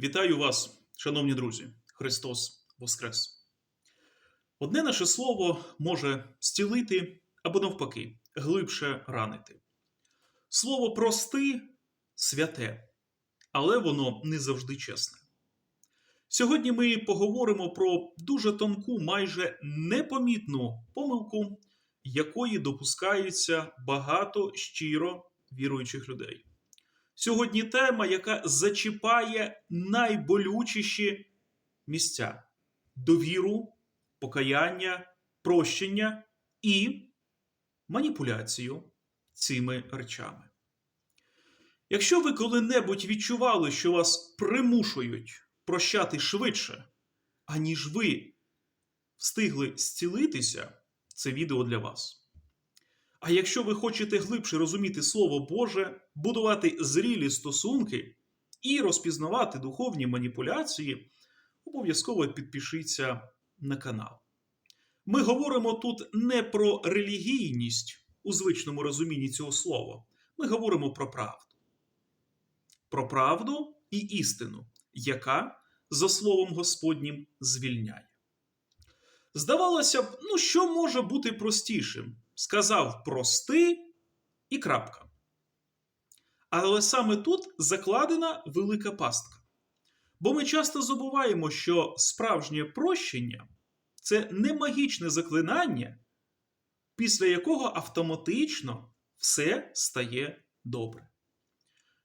Вітаю вас, шановні друзі! Христос Воскрес! Одне наше слово може зцілити або навпаки, глибше ранити. Слово прости святе, але воно не завжди чесне. Сьогодні ми поговоримо про дуже тонку, майже непомітну помилку, якої допускаються багато щиро віруючих людей. Сьогодні тема, яка зачіпає найболючіші місця: довіру, покаяння, прощення і маніпуляцію цими речами. Якщо ви коли-небудь відчували, що вас примушують прощати швидше, аніж ви встигли зцілитися, це відео для вас. А якщо ви хочете глибше розуміти Слово Боже, будувати зрілі стосунки і розпізнавати духовні маніпуляції, обов'язково підпишіться на канал. Ми говоримо тут не про релігійність у звичному розумінні цього слова. Ми говоримо про правду. Про правду і істину, яка, за словом Господнім, звільняє. Здавалося б, ну що може бути простішим? Сказав прости і крапка. Але саме тут закладена велика пастка. Бо ми часто забуваємо, що справжнє прощення це не магічне заклинання, після якого автоматично все стає добре.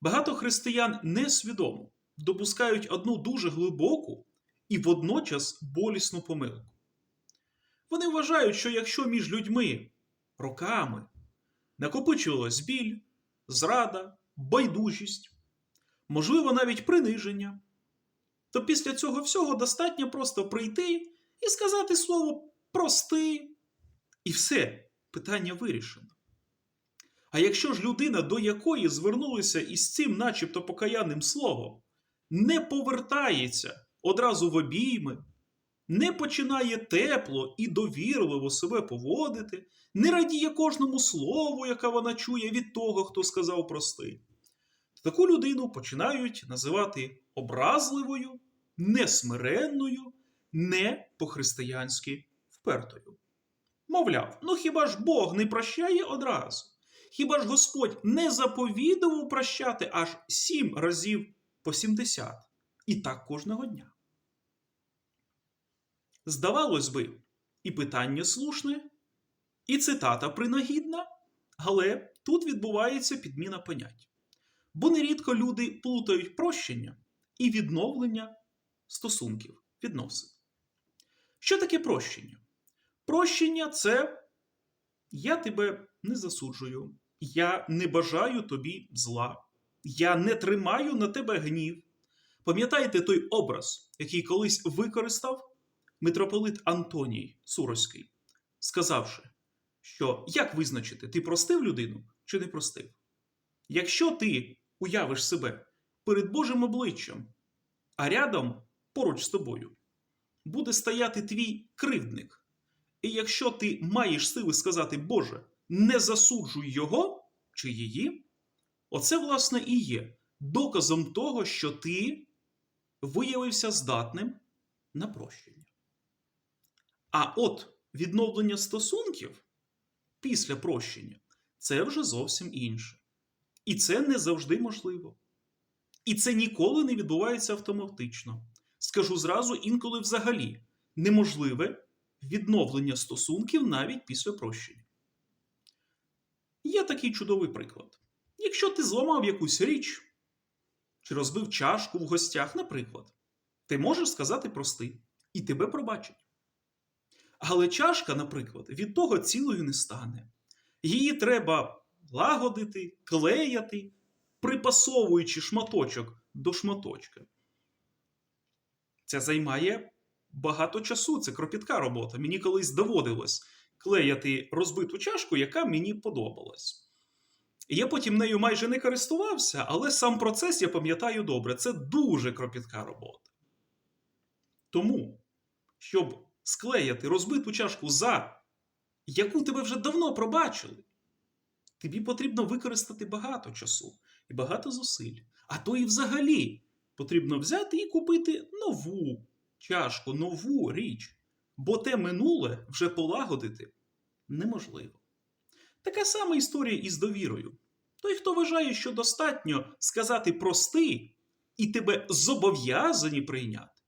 Багато християн несвідомо допускають одну дуже глибоку і водночас болісну помилку. Вони вважають, що якщо між людьми роками накопичувалась біль, зрада, байдужість, можливо, навіть приниження, то після цього всього достатньо просто прийти і сказати слово прости, і все, питання вирішено. А якщо ж людина, до якої звернулися із цим, начебто покаянним словом, не повертається одразу в обійми, не починає тепло і довірливо себе поводити, не радіє кожному слову, яке вона чує від того, хто сказав прости, таку людину починають називати образливою, несмиренною, не по-християнськи впертою. Мовляв, ну хіба ж Бог не прощає одразу? Хіба ж Господь не заповідував прощати аж сім разів по сімдесят? І так кожного дня. Здавалось би, і питання слушне, і цитата принагідна, але тут відбувається підміна понять. Бо нерідко люди плутають прощення і відновлення стосунків, відносин. Що таке прощення? Прощення це я тебе не засуджую, я не бажаю тобі зла, я не тримаю на тебе гнів. Пам'ятаєте той образ, який колись використав митрополит Антоній Суроський, сказавши, що як визначити, ти простив людину чи не простив? Якщо ти уявиш себе перед Божим обличчям, а рядом поруч з тобою буде стояти твій кривдник, і якщо ти маєш сили сказати, Боже, не засуджуй його чи її, оце, власне, і є доказом того, що ти виявився здатним на прощення. А от відновлення стосунків після прощення це вже зовсім інше. І це не завжди можливо. І це ніколи не відбувається автоматично. Скажу зразу, інколи взагалі неможливе відновлення стосунків навіть після прощення. Є такий чудовий приклад. Якщо ти зламав якусь річ чи розбив чашку в гостях, наприклад, ти можеш сказати прости, і тебе пробачать. Але чашка, наприклад, від того цілою не стане. Її треба лагодити, клеяти, припасовуючи шматочок до шматочка. Це займає багато часу, це кропітка робота. Мені колись доводилось клеяти розбиту чашку, яка мені подобалась. Я потім нею майже не користувався, але сам процес я пам'ятаю добре. Це дуже кропітка робота. Тому, щоб склеяти розбиту чашку за яку тебе вже давно пробачили, тобі потрібно використати багато часу і багато зусиль. А то і взагалі потрібно взяти і купити нову чашку, нову річ, бо те минуле вже полагодити неможливо. Така сама історія із довірою. Той, хто вважає, що достатньо сказати прости, і тебе зобов'язані прийняти,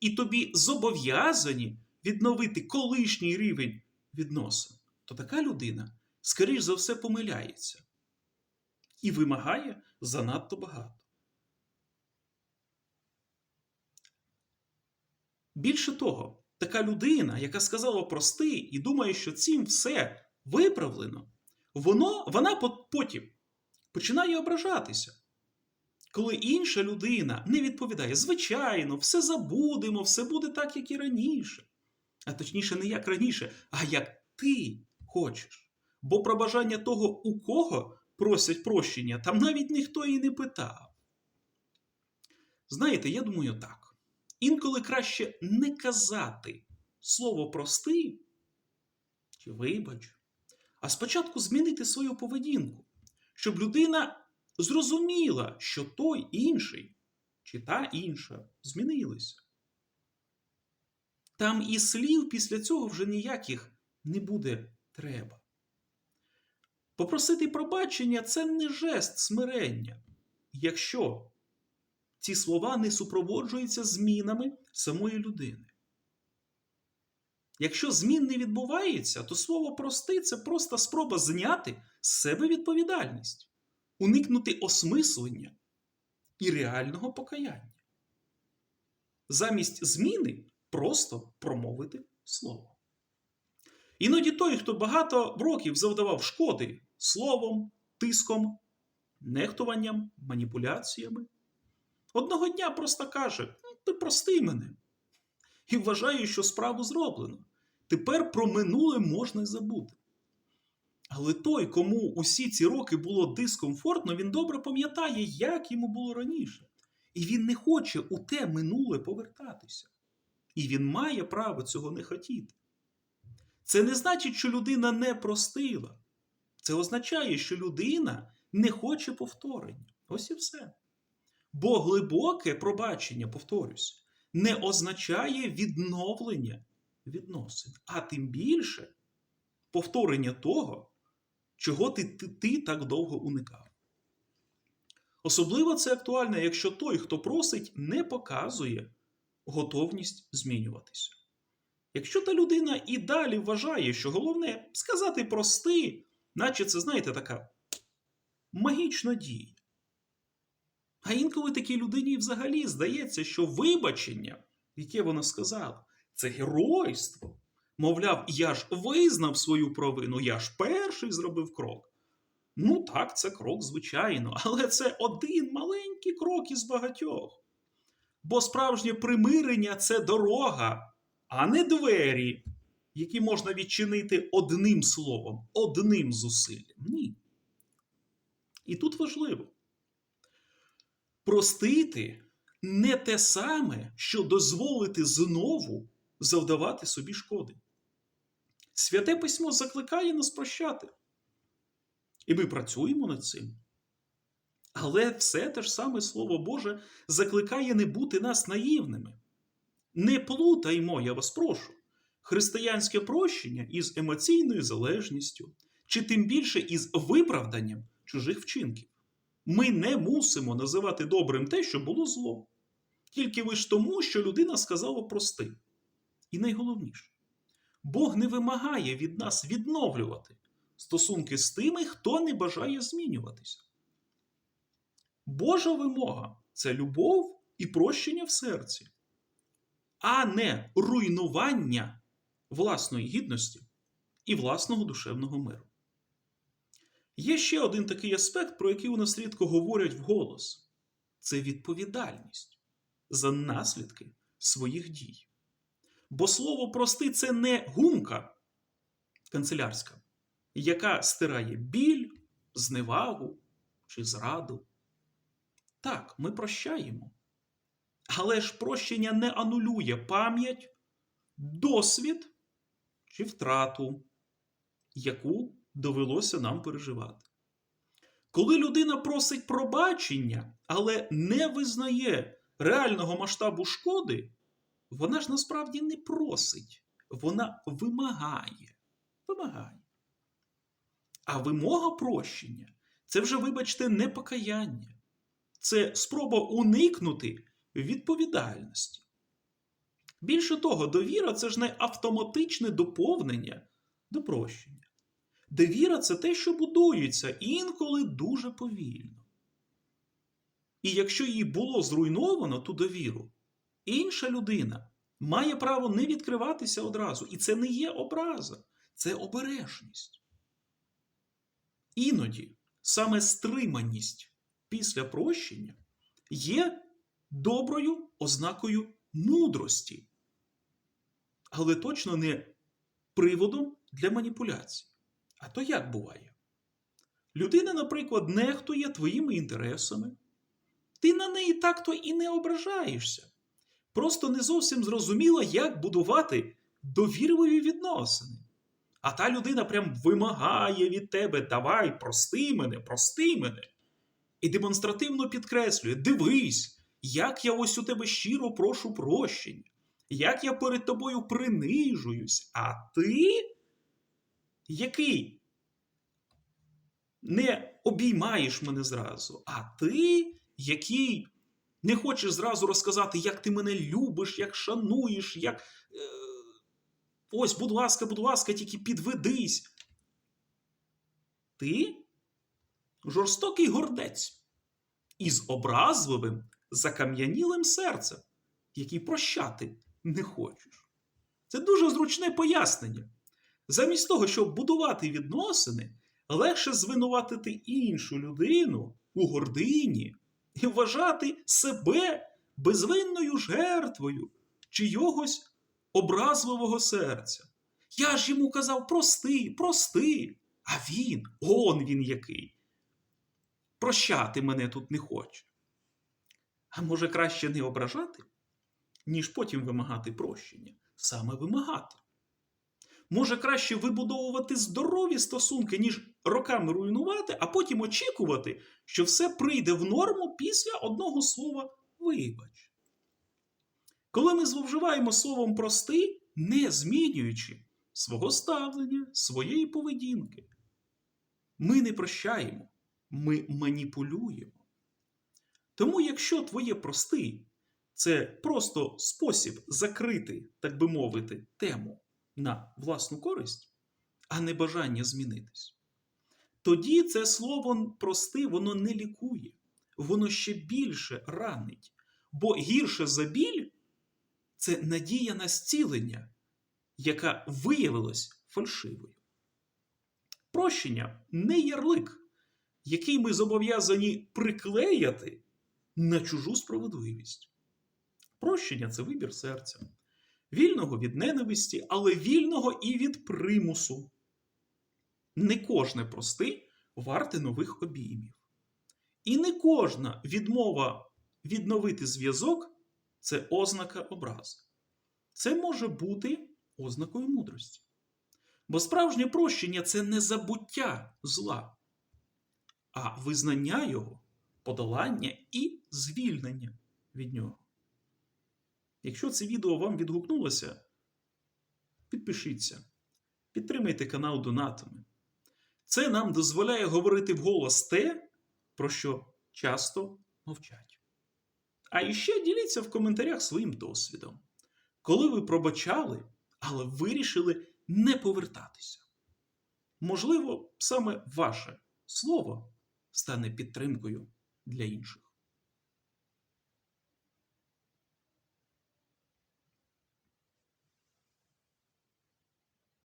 і тобі зобов'язані відновити колишній рівень відносин, то така людина, скоріш за все, помиляється і вимагає занадто багато. Більше того, така людина, яка сказала прости і думає, що цим все виправлено, воно, вона потім починає ображатися. Коли інша людина не відповідає, звичайно, все забудемо, все буде так, як і раніше. А точніше, не як раніше, а як ти хочеш. Бо про бажання того, у кого просять прощення, там навіть ніхто і не питав. Знаєте, я думаю так. Інколи краще не казати слово прости чи вибач, а спочатку змінити свою поведінку, щоб людина зрозуміла, що той інший чи та інша змінилися. Там і слів після цього вже ніяких не буде треба. Попросити пробачення це не жест смирення, якщо ці слова не супроводжуються змінами самої людини. Якщо змін не відбувається, то слово прости це просто спроба зняти з себе відповідальність, уникнути осмислення і реального покаяння. Замість зміни просто промовити слово. Іноді той, хто багато років завдавав шкоди словом, тиском, нехтуванням, маніпуляціями, одного дня просто каже: «Ну, ти прости мене. І вважає, що справу зроблено. Тепер про минуле можна й забути. Але той, кому усі ці роки було дискомфортно, він добре пам'ятає, як йому було раніше. І він не хоче у те минуле повертатися. І він має право цього не хотіти. Це не значить, що людина не простила. Це означає, що людина не хоче повторення. Ось і все. Бо глибоке пробачення, повторюсь, не означає відновлення відносин, а тим більше повторення того, чого ти, ти, ти так довго уникав. Особливо це актуально, якщо той, хто просить, не показує готовність змінюватися. Якщо та людина і далі вважає, що головне сказати прости, наче це, знаєте, така магічна дія. А інколи такій людині взагалі здається, що вибачення, яке вона сказала, це геройство. Мовляв, я ж визнав свою провину, я ж перший зробив крок. Ну так, це крок, звичайно, але це один маленький крок із багатьох. Бо справжнє примирення це дорога, а не двері, які можна відчинити одним словом, одним зусиллям. Ні. І тут важливо. Простити не те саме, що дозволити знову завдавати собі шкоди. Святе письмо закликає нас прощати. І ми працюємо над цим. Але все те ж саме Слово Боже закликає не бути нас наївними. Не плутаймо, я вас прошу, християнське прощення із емоційною залежністю, чи тим більше із виправданням чужих вчинків. Ми не мусимо називати добрим те, що було зло. Тільки лише тому, що людина сказала прости. І найголовніше, Бог не вимагає від нас відновлювати стосунки з тими, хто не бажає змінюватися. Божа вимога це любов і прощення в серці, а не руйнування власної гідності і власного душевного миру. Є ще один такий аспект, про який у нас рідко говорять вголос: це відповідальність за наслідки своїх дій. Бо слово прости це не гумка канцелярська, яка стирає біль, зневагу чи зраду. Так, ми прощаємо. Але ж прощення не анулює пам'ять, досвід чи втрату, яку довелося нам переживати. Коли людина просить пробачення, але не визнає реального масштабу шкоди, вона ж насправді не просить, вона вимагає. Вимагає. А вимога прощення це вже, вибачте, не покаяння. Це спроба уникнути відповідальності. Більше того, довіра це ж не автоматичне доповнення до прощення. Довіра це те, що будується інколи дуже повільно. І якщо її було зруйновано, ту довіру, інша людина має право не відкриватися одразу. І це не є образа, це обережність. Іноді саме стриманість після прощення є доброю ознакою мудрості, але точно не приводом для маніпуляцій. А то як буває? Людина, наприклад, нехтує твоїми інтересами. Ти на неї так-то і не ображаєшся. Просто не зовсім зрозуміла, як будувати довірливі відносини. А та людина прям вимагає від тебе: давай, прости мене, прости мене. І демонстративно підкреслює: дивись, як я ось у тебе щиро прошу прощення, як я перед тобою принижуюсь, а ти, який не обіймаєш мене зразу, а ти, який не хочеш зразу розказати, як ти мене любиш, як шануєш, як. Е, ось, будь ласка, будь ласка, тільки підведись. Ти жорстокий гордець із образливим, закам'янілим серцем, який прощати не хочеш. Це дуже зручне пояснення. Замість того, щоб будувати відносини, легше звинуватити іншу людину у гордині і вважати себе безвинною жертвою чийогось образливого серця. Я ж йому казав прости, прости, а він, он він який. Прощати мене тут не хоче. А може краще не ображати, ніж потім вимагати прощення, саме вимагати. Може краще вибудовувати здорові стосунки, ніж роками руйнувати, а потім очікувати, що все прийде в норму після одного слова вибач. Коли ми зловживаємо словом прости, не змінюючи свого ставлення, своєї поведінки, ми не прощаємо, ми маніпулюємо. Тому, якщо твоє прости це просто спосіб закрити, так би мовити, тему на власну користь, а не бажання змінитись, тоді це слово прости, воно не лікує, воно ще більше ранить. Бо гірше за біль це надія на зцілення, яка виявилась фальшивою. Прощення не ярлик, який ми зобов'язані приклеяти на чужу справедливість. Прощення це вибір серця, вільного від ненависті, але вільного і від примусу. Не кожне прости варте нових обіймів. І не кожна відмова відновити зв'язок це ознака образи. Це може бути ознакою мудрості. Бо справжнє прощення це не забуття зла, а визнання його, подолання і звільнення від нього. Якщо це відео вам відгукнулося, підпишіться, підтримайте канал донатами. Це нам дозволяє говорити вголос те, про що часто мовчать. А іще діліться в коментарях своїм досвідом, коли ви пробачали, але вирішили не повертатися. Можливо, саме ваше слово стане підтримкою для інших.